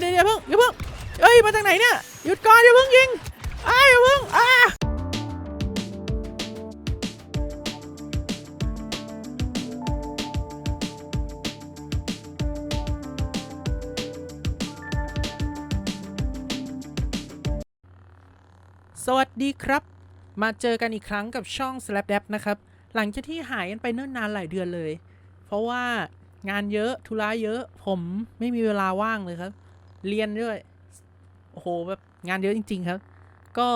เดี๋ยวเดี๋ยวเพิ่งอย่าเพิ่งเอ้ยมาจากไหนเนี่ยหยุดก่อนอย่าเพิ่งยิงอ้ายอย่าเพิ่งอ้าสวัสดีครับ มาเจอกันอีกครั้งกับช่อง Slap d a p นะครับ หลังจากที่หายกันไปเนิ่นนานหลายเดือนเลย เพราะว่างานเยอะธุระเยอะ ผมไม่มีเวลาว่างเลยครับ เรียนด้วยโอ้โหแบบงานเยอะจริง ๆ ครับ ก็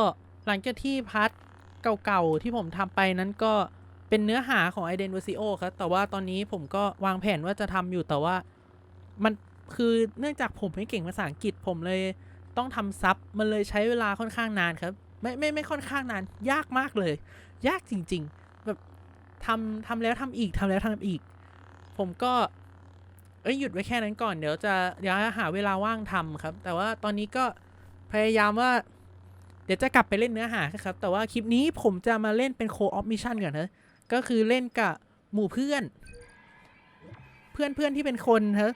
หลังจากที่พาร์ทเก่าๆที่ผมทำไปนั้นก็เป็นเนื้อหาของ i d e n v e r s i o ครับ แต่ว่าตอนนี้ผมก็วางแผนว่าจะทำอยู่แต่ว่ามันคือเนื่องจากผมไม่เก่งภาษาอังกฤษผมเลยต้องทำซับมันเลยใช้เวลาค่อนข้างนานครับ ไม่ไม่ไม่ค่อนข้างนาน ยากมากเลย ยากจริง ๆ แบบทำทำแล้วทำอีกทำแล้วทำอีก ผมก็ เอ้ยหยุดไว้แค่นั้นก่อนเดี๋ยวจะเดี๋ยวหาเวลาว่างทำครับ แต่ว่าตอนนี้ก็พยายามว่า เดี๋ยวจะกลับไปเล่นเนื้อหาครับ แต่ว่าคลิปนี้ผมจะมาเล่นเป็นโคออฟมิชชั่นก่อนนะก็คือเล่นกับหมู่เพื่อน เพื่อนเพื่อนที่เป็นคนเฮ้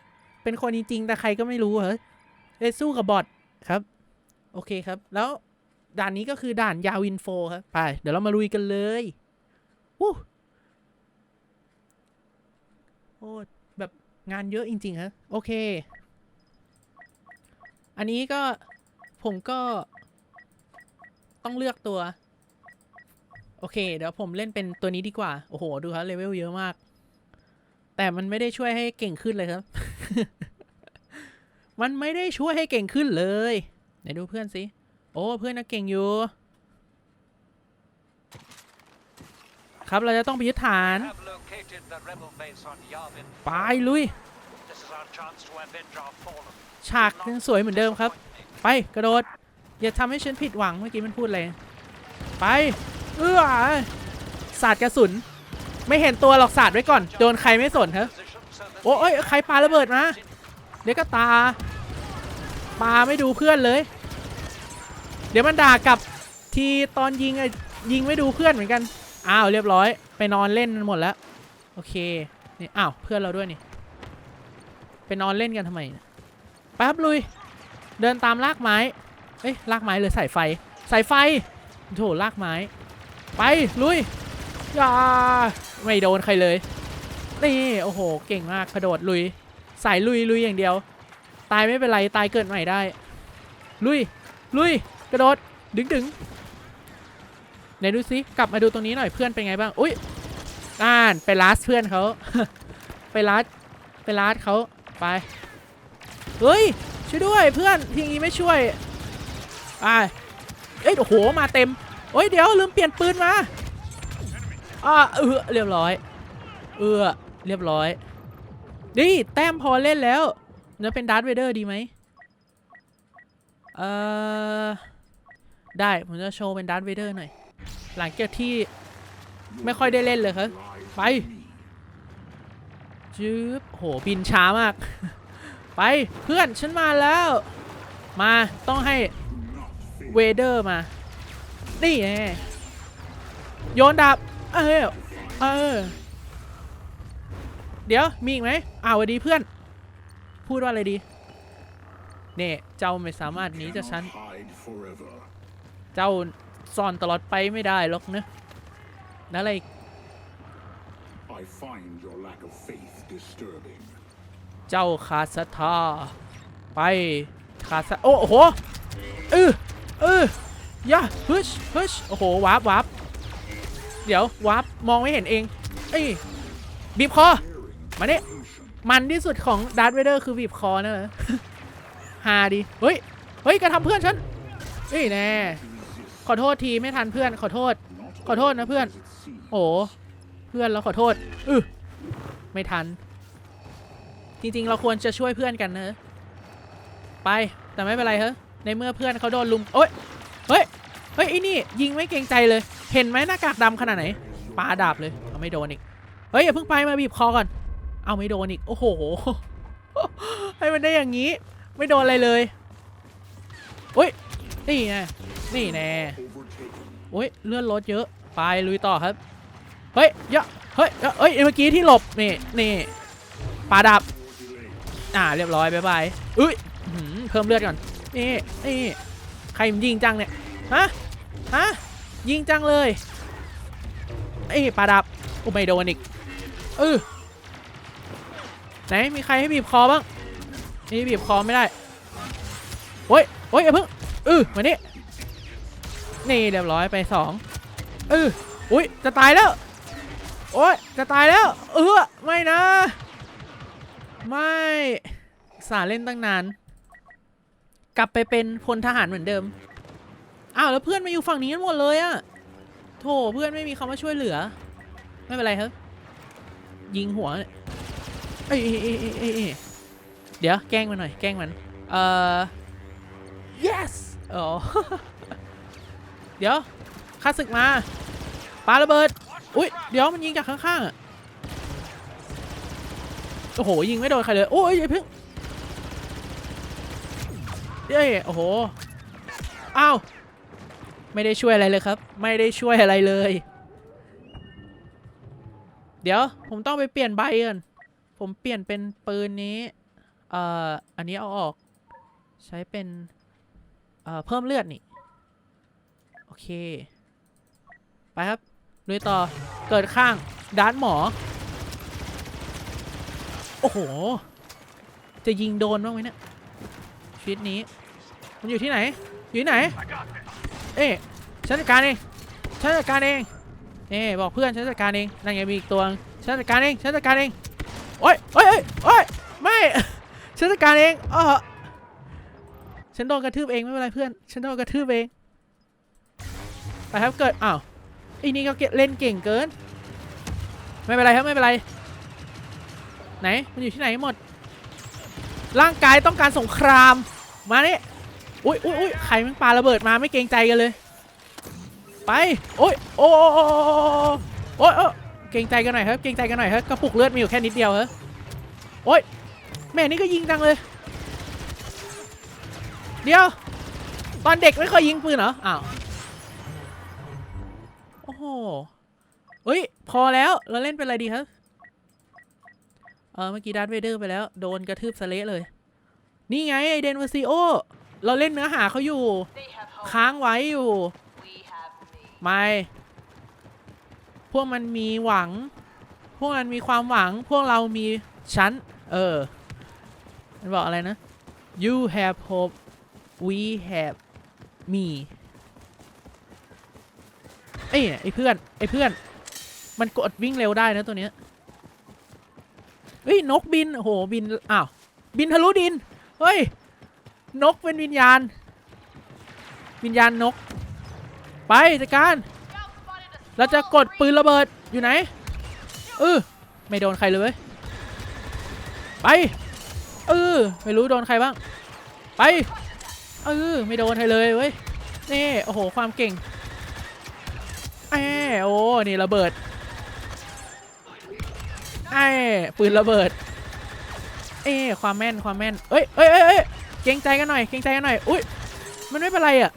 เป็นคนจริงๆแต่ใครก็ไม่รู้เฮ้เล่นสู้กับบอทครับ โอเคครับ แล้วด่านนี้ก็คือด่านยาวินโฟครับไป เดี๋ยวเรามาลุยกันเลยวู้โอ้ งานเยอะจริง ๆ ฮะ โอเค อันนี้ก็ผมก็ต้องเลือกตัว โอเค เดี๋ยวผมเล่นเป็นตัวนี้ดีกว่า โอ้โห ดูครับเลเวลเยอะมาก แต่มันไม่ได้ช่วยให้เก่งขึ้นเลยครับ มันไม่ได้ช่วยให้เก่งขึ้นเลย ไหนดูเพื่อนสิ โอ้ เพื่อนน่ะเก่งอยู่ ครับ เราจะต้องไปยึดฐาน have located the rebel base on Yavin. ไปลุย This is our chance to avenge our fallen. ฉากยังสวยเหมือนเดิมครับ ไปกระโดด อย่าทำให้ฉันผิดหวังเมื่อกี้มันพูดอะไรไป เอื้อสาดกระสุน ไม่เห็นตัวหรอกสาดไว้ก่อน โดนใครไม่สนครับ Position so that โอ้ยใครปาระเบิดมาเดี๋ยวก็ตาปาไม่ดูเพื่อนเลย เดี๋ยวมันด่ากลับทีตอนยิงอะยิงไม่ดูเพื่อนเหมือนกัน อ้าวเรียบร้อย ไปนอนเล่นหมดแล้ว โอเคนี่อ้าวเพื่อนเราด้วยนี่ ไปนอนเล่นกันทำไมไปครับลุย เดินตามลากไม้เอ้ยลากไม้หรือสายไฟสายไฟโถลากไม้ ไปลุยอย่าไม่โดนใครเลยนี่โอ้โห เก่งมากกระโดดลุย สายลุยลุยอย่างเดียว ตายไม่เป็นไร ตายเกิดใหม่ได้ ลุย ลุย กระโดด ดึงดึง ไหนดูสิกลับมาดูตรงนี้หน่อยเพื่อนเป็นไงบ้างอุ้ยอ่านไปลัสเพื่อนเขาไปลัสไปลัสเขาไปเฮ้ยช่วยด้วยเพื่อนทีนี้ไม่ช่วยอ่าเอ้ยโอ้โหมาเต็มโอ้ยเดี๋ยวลืมเปลี่ยนปืนมาอ่าเออเรียบร้อย เออเรียบร้อยนี่แต้มพอเล่นแล้วจะเป็นดาร์ธเวเดอร์ดีไหมเออได้ ผมจะโชว์เป็นดาร์ธเวเดอร์หน่อย หลังจากที่ไม่ค่อยได้เล่นเลยครับ ไปจื๊บโหบินช้ามาก ไปเพื่อนฉันมาแล้ว มาต้องให้เวเดอร์มา นี่ไงโยนดาบเออเออ เดี๋ยวมีอีกไหมอ้าวสวัสดีเพื่อน พูดว่าอะไรดี เนี่ยเจ้าไม่สามารถหนีจากฉัน เจ้า ซ่อนตลอดไปไม่ได้หรอกนะนั่นอะไรอีก I find your lack of faith disturbing. เจ้าขาดศรัทธาไปขาดศรัทโอ้โอ้โหเออเออย่าฮึชฮึชโอ้โหวาร์ปวาร์ปเดี๋ยววาร์ปมองไม่เห็นเองเอ้ยบีบคอมาเนี่ยมันที่สุดของดาร์ธเวเดอร์คือบีบคอนะฮาดีเฮ้ยเฮ้ยกระทำเพื่อนฉันเฮ้ยแน่ข อโทษทีไม่ทันเพื่อนขอโทษ ขอโทษนะเพื่อน โอ้เพื่อนเราขอโทษอือไม่ทัน จริงๆ เราควรจะช่วยเพื่อนกันนะ ไปแต่ไม่เป็นไรเฮ้ยในเมื่อเพื่อนเขาโดนลุมโอ้ยเฮ้ยเฮ้ยไอ้นี่ยิงไม่เกรงใจเลย เห็นไหมหน้ากากดำขนาดไหนปาดาบเลยเอาไม่โดนอีกเฮ้ยอย่าเพิ่งไปมาบีบคอก่อน เอาไม่โดนอีกโอ้โหให้มันได้อย่างนี้ ไม่โดนอะไรเลยอุ้ยนี่ไง นี่แน่โอ้ยเลื่อนรถเยอะไปลุยต่อครับ เฮ้ยเยอะเฮ้ยเฮ้ยเมื่อกี้ที่หลบนี่นี่ปาดับอ่าเรียบร้อยบายบายอุ้ยเพิ่มเลือดก่อนนี่นี่ใครมยิงจังเนี่ยฮะฮะยิงจังเลยเอ้ยปลาดับอุยไม่โดนอีกเออไหนมีใครให้บีบคอบ้างนี่บีบคอไม่ได้โอ้ยโอ้ยอย่าเพิ่งเออมานี่ นี่เรียบร้อยไปสองเอออุ้ยจะตายแล้ว โอ้ยจะตายแล้ว เออไม่นะ ไม่สาเล่นตั้งนาน กลับไปเป็นพลทหารเหมือนเดิมอ้าวแล้วเพื่อนมาอยู่ฝั่งนี้กันหมดเลยอะโถเพื่อนไม่มีคำว่าช่วยเหลือ ไม่เป็นไรครับยิงหัวเอ้ยเอ้ยเอ้ยเอ้ยเอ้ยเอ้ยเดี๋ยวแกล้งมันหน่อย แกล้งมัน เอ่อ yes อ๋อ เดี๋ยวข้าศึกมาปาระเบิด อุ้ยเดี๋ยวมันยิงจากข้างๆอะโอ้โห ยิงไม่โดนใครเลย โอ้ยอย่าเพิ่งเย้ยโอ้โห อ้าว ไม่ได้ช่วยอะไรเลยครับ ไม่ได้ช่วยอะไรเลย เดี๋ยว ผมต้องไปเปลี่ยนใบก่อนผมเปลี่ยนเป็นปืนนี้ เอ่อ อันนี้เอาออก ใช้เป็น เอ่อ เพิ่มเลือดนี่ อเค ไปครับลุยต่อเกิดข้างด้านหมอ โอ้โห จะยิงโดนบ้างไหมเนี่ยชีวิตนี้ มันอยู่ที่ไหน อยู่ที่ไหน เอ๊ะฉันจัดการเองฉันจัดการเองเอ๊บอกเพื่อนฉันจัดการเองนั่นไงมีอีกตัวฉันจัดการเองฉันจัดการเองโอ๊ยโอ๊ยโอ๊ยไม่ฉันจัดการเองเออฉันโดนกระทืบเองไม่เป็นไรเพื่อน ฉันโดนกระทืบเอง ไปครับเกิดอ้าวอ้นี่ก็เกเล่นเก่งเกิน ไม่เป็นไรครับไม่เป็นไร ไหนมันอยู่ที่ไหนหมด ร่างกายต้องการสงครามมาเนี่อุ้ยอุ้ยอุ้ยใครมันปาระเบิดมาไม่เกรงใจกันเลย ไปโอ้ยโอ้โอ้โอ้โอ้โอ้ยโอ้เกรงใจกันหน่อยครับเกรงใจกันหน่อยครับกระปุกเลือดมีอยู่แค่นิดเดียวครับโอ้ยแม่นี่ก็ยิงจังเลย เดี๋ยว ตอนเด็กไม่เคยยิงปืนเหรออ้าว หเฮ้ย พอแล้ว เราเล่นเป็นอะไรดีครับ เออเมื่อกี้ดัตเวเดอร์ไปแล้ว โดนกระทืบสเละเลย นี่ไงไอเดนวาซิโอ เราเล่นเนื้อหาเขาอยู่ ค้างไว้อยู่ ไม่ พวกมันมีหวัง พวกมันมีความหวัง พวกเรามีฉันเออ มันบอกอะไรนะ you have hope we have me เอ้ยไอเพื่อนไอ้เพื่อน มันกดวิ่งเร็วได้นะตัวเนี้ยเฮ้ยนกบินโอ้โหบินอ้าวบินทะลุดินเฮ้ยนกเป็นวิญญาณ วิญญาณนก ไปจัดการเราจะกดปืนระเบิดอยู่ไหนเออไม่โดนใครเลยไปเออไม่รู้โดนใครบ้าง ไปเออไม่โดนใครเลยเว้ยนี่โอ้โหความเก่ง แอบโอ้นี่ระเบิดไอ้ปืนระเบิด เอ้ความแม่นความแม่นเอ้ยเอ้ยเอ้ยเอ้ยเกรงใจกันหน่อยเกรงใจกันหน่อยอุ้ยมันไม่เป็นไรอะ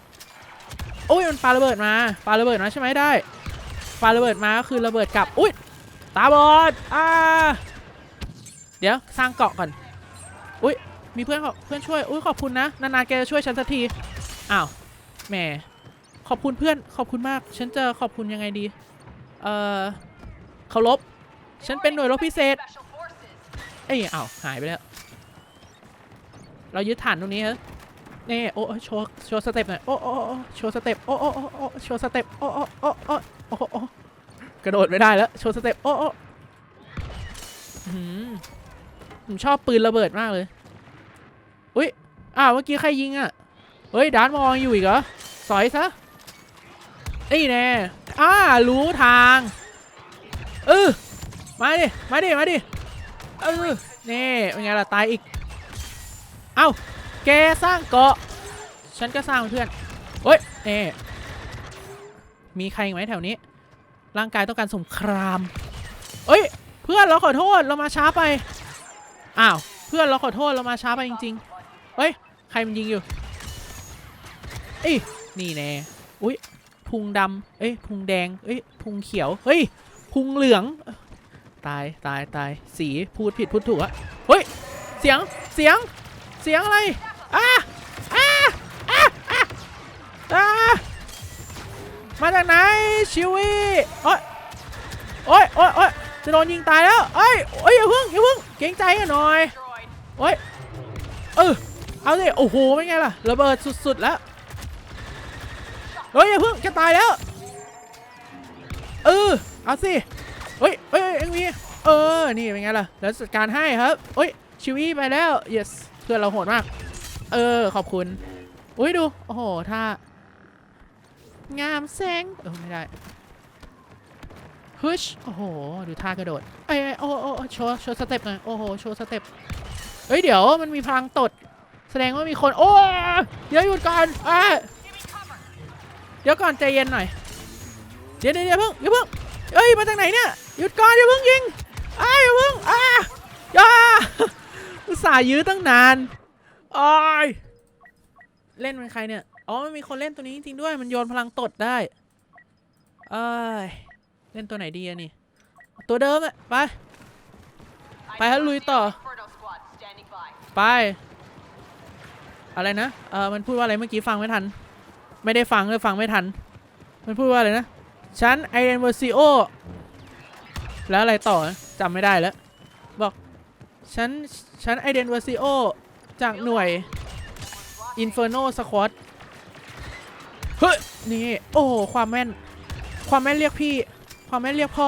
โอ้ยมันปาระเบิดมาปาระเบิดมาใช่ไหมได้ปาระเบิดมาก็คือระเบิดกลับอุ้ยตาบอดอ่าเดี๋ยวสร้างเกาะก่อนอุ้ยมีเพื่อนเพื่อนช่วยอุ้ยขอบคุณนะ นานๆแกจะช่วยฉันสักทีอ้าวแหม ขอบคุณเพื่อนขอบคุณมาก ฉันจะขอบคุณยังไงดี เอ่อเคารพฉันเป็นหน่วยรบพิเศษ เอ้ยอ้าวหายไปแล้ว เรายึดฐานตรงนี้ฮะนี่โอ้โชว์โชว์สเต็ปหน่อยโอ้โอ้โอ้โชว์สเต็ปโอ้โอ้โอ้โอ้โชว์สเต็ปโอ้โอ้โอ้โอ้โอ้โอ้กระโดดไม่ได้แล้วโชว์สเต็ปโอ้โอ้หือผมชอบปืนระเบิดมากเลยอุ้ยอ้าวเมื่อกี้ใครยิงอะเฮ้ยดานมองอยู่อีกเหรอสอยซะ นี่แน่อ้ารู้ทาง เออมาดิ มาดิ มาดิ เออนี่เป็นไงล่ะ ตายอีก เอ้า แกสร้างเกาะ ฉันก็สร้างเพื่อนเฮ้ยเน่มีใครไหมแถวนี้ ร่างกายต้องการสงคราม เอ้ย เพื่อนเราขอโทษ เรามาช้าไป อ้าว เพื่อนเราขอโทษ เรามาช้าไปจริงๆเฮ้ย ใครมันยิงอยู่อ้นี่แน่ อุ้ย พุงดำเอ้ยพุงแดงเอ้ยพุงเขียวเฮ้ยพุงเหลือง ตายตายตายสีพูดผิดพูดถูกอะเฮ้ยเสียงเสียงเสียงอะไรอะอะอะอะมาจากไหนชิวีโอ้ยโอ้ยโอ้ยโอ้ยจะโดนยิงตายแล้วเอ้ยเอ้ยอย่าพึ่งอย่าพึ่งเก่งใจกันหน่อยโอ้ยเออเอาสิโอ้โหเป็นไงล่ะระเบิดสุดๆแล้ว เฮ้ยอย่าเพิ่งจะตายแล้ว เออเอาสิเฮ้ยเฮ้ยเอ็งมีเออ นี่เป็นไงล่ะ แล้วจัดการให้ครับเฮ้ย ชิวี่ไปแล้ว yes เพื่อนเราโหดมาก เออ ขอบคุณอุ้ยดู โอ้โห ท่า งามแสง เออ ไม่ได้ฮึชโอ้โห ดูท่ากระโดด เอ้ยเอ้โอ้โอ้โชว์ โชว์สเต็ปหน่อย โอ้โห โชว์สเต็ปเฮ้ย เดี๋ยวมันมีพลังตด แสดงว่ามีคน โอ้ยเดี๋ยวหยุดก่อนอะ เดี๋ยวก่อนใจเย็นหน่อยเดี๋ยวเดี๋ยวอย่าเพิ่งอย่าเพิ่งเอ้ยมาจากไหนเนี่ยหยุดก่อนอย่าเพิ่งยิงอ้าอย่าเพิ่งอ่าอย่าอุตส่าห์ยื้อตั้งนานโอ้ยเล่นเป็นใครเนี่ยอ๋อมันมีคนเล่นตัวนี้จริงด้วยมันโยนพลังตดได้เอ้ยเล่นตัวไหนดีอะนี่ตัวเดิมอะไปไปฮะลุยต่อ ไป อะไรนะ เออมันพูดว่าอะไรเมื่อกี้ฟังไม่ทัน ไม่ได้ฟังเลยฟังไม่ทัน มันพูดว่าอะไรนะฉันไอเอ็นเวอร์ซิโอแล้วอะไรต่อจำไม่ได้แล้ว บอกฉันฉันไอเดนเวอร์ซิโอจากหน่วย Inferno Squad เฮ้ยนี่ โอ้โหความแม่น ความแม่นเรียกพี่ ความแม่นเรียกพ่อ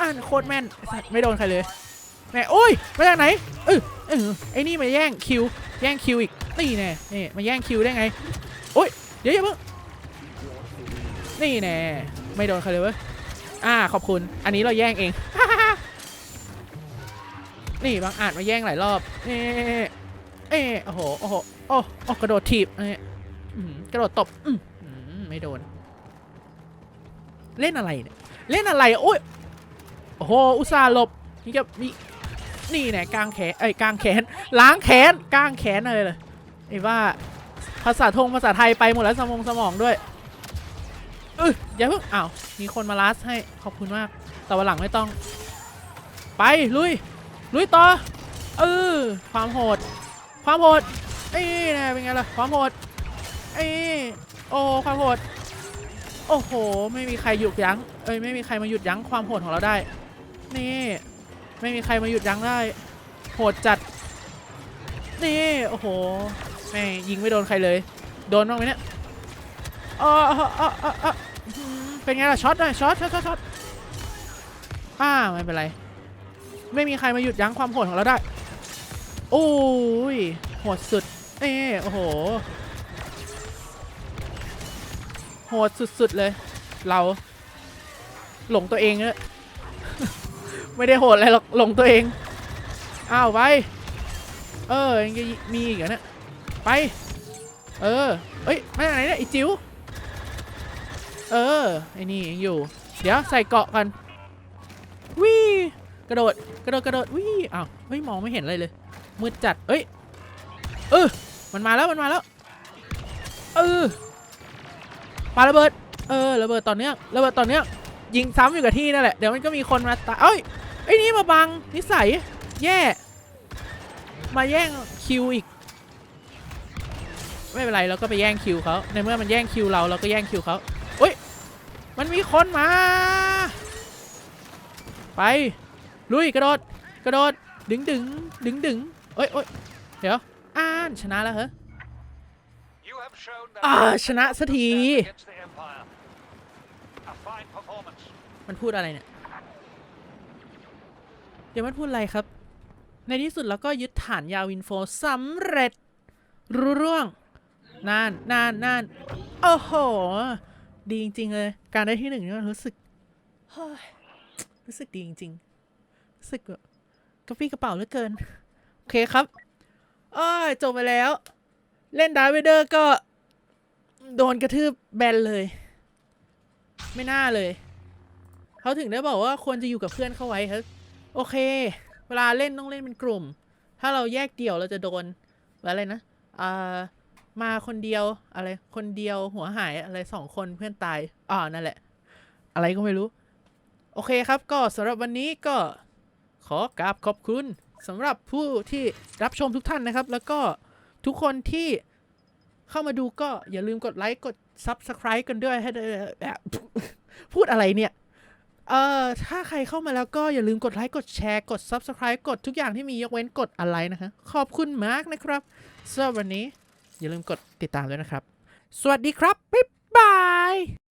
อ่านโคตรแม่น ไม่โดนใครเลยแหมโอ้ย มาจากไหนเออเออไอ้นี่มาแย่งคิว แย่งคิวอีก นี่แน่นี่มาแย่งคิวได้ไง ดี๋ยวอย่าเพิ่งนี่แน่ไม่โดนใครเลยเว้ยอ่าขอบคุณ อันนี้เราแย่งเอง นี่บางอาจมาแย่งหลายรอบ เอ๊ะเอโอ้โหโอ้โหโอ้โอ้กระโดดถีบเออกระโดดตบอื้อหือไม่โดน เล่นอะไรเนี่ยเล่นอะไรโอ้ยโอ้โหอุตส่าห์หลบนี่ก็มีนี่แน่กลางแขนเอ้ยกลางแขนล้างแขนกลางแขนอะไรเลยไอ้ว่า ภาษาทงภาษาไทยไปหมดแล้วสมองสมองด้วยเอออย่าเพิ่งอ้าวมีคนมาลัสให้ขอบคุณมาก แต่วันหลังไม่ต้อง ไปลุยลุยต่อเออความโหด ความโหดเอ้ยนะเป็นไงล่ะความโหดเอ้ยโอ้ความโหดโอ้โห ไม่มีใครหยุดยั้งเอ้ยไม่มีใครมาหยุดยั้งความโหดของเราได้ นี่ ไม่มีใครมาหยุดยั้งได้โหดจัด นี่โอ้โห แม่ยิงไม่โดนใครเลย โดนบ้างไหมเนี่ยอ๋ออ๋ออ๋ออเป็นไงล่ะช็อตหน่อยช็อตช็อตช็อตอตอ่าไม่เป็นไร ไม่มีใครมาหยุดยั้งความโหดของเราได้ โอ้ยโหดสุด เอ้โอ้โห โหดสุดๆเลย เราหลงตัวเองเนอะไม่ได้โหดอะไรหรอกหลงตัวเอง อ้าวไป เออยังมีอีกเหรอเนี่ย ไป เออเอ้ยมาไหนเนี่ยไอจิ๋วเออไอ้นี่ยังอยู่ เดี๋ยวใส่เกาะกันวิ่กระโดดกระโดดกระโดดวิ่งอ้าวเฮ้ยมองไม่เห็นอะไรเลยมืดจัดเอ้ยเออมันมาแล้วมันมาแล้วเออปาระเบิดเออระเบิดตอนเนี้ยระเบิดตอนเนี้ยยิงซ้ำอยู่กับที่นั่นแหละเดี๋ยวมันก็มีคนมาตาเอ้ยไอ้นี่มาบังนิสัยแย่ มาแย่งคิวอีก ไม่เป็นไรเราก็ไปแย่งคิวเขาในเมื่อมันแย่งคิวเราเราก็แย่งคิวเขาเอ้ยมันมีคนมา ไปลุยกระโดดกระโดดดึงดึงดึงดึงเอ้ยเอ้ยเดี๋ยวอ่านชนะแล้วเหรออ่าชนะสักทีมันพูดอะไรเนี่ย เดี๋ยวมันพูดอะไรครับ ในที่สุดเราก็ยึดฐานยาวินโฟสำเร็จรู้ร่วง น่านน่านน่านโอ้โห ดีจริง ๆ เลย การได้ที่หนึ่งนี่มันรู้สึกรู้สึกดีจริงๆรู้สึกแบบกระปี้กระเป๋าเหลือเกิน โอเคครับอ้ยจบไปแล้ว เล่นดาร์เวเดอร์ก็ โดนกระทืบแบนเลย ไม่น่าเลย เขาถึงได้บอกว่าควรจะอยู่กับเพื่อนเข้าไว้ครับ โอเค เวลาเล่นต้องเล่นเป็นกลุ่ม ถ้าเราแยกเดี่ยวเราจะโดนอะไรนะอ่า มาคนเดียวอะไร คนเดียวหัวหายอะไรสองคนเพื่อนตายอ๋อนั่นแหละ อะไรก็ไม่รู้ โอเคครับ ก็สำหรับวันนี้ก็ขอกราบขอบคุณสำหรับผู้ที่รับชมทุกท่านนะครับ แล้วก็ทุกคนที่เข้ามาดูก็อย่าลืมกดไลค์กด Subscribe กันด้วยให้แบบพูดอะไรเนี่ย เอ่อ ถ้าใครเข้ามาแล้วก็อย่าลืมกดไลค์กดแชร์กด Subscribe กดทุกอย่างที่มียกเว้นกดอะไรนะคะ ขอบคุณมากนะครับสำหรับวันนี้ อย่าลืมกดติดตามด้วยนะครับ สวัสดีครับ บ๊ายบาย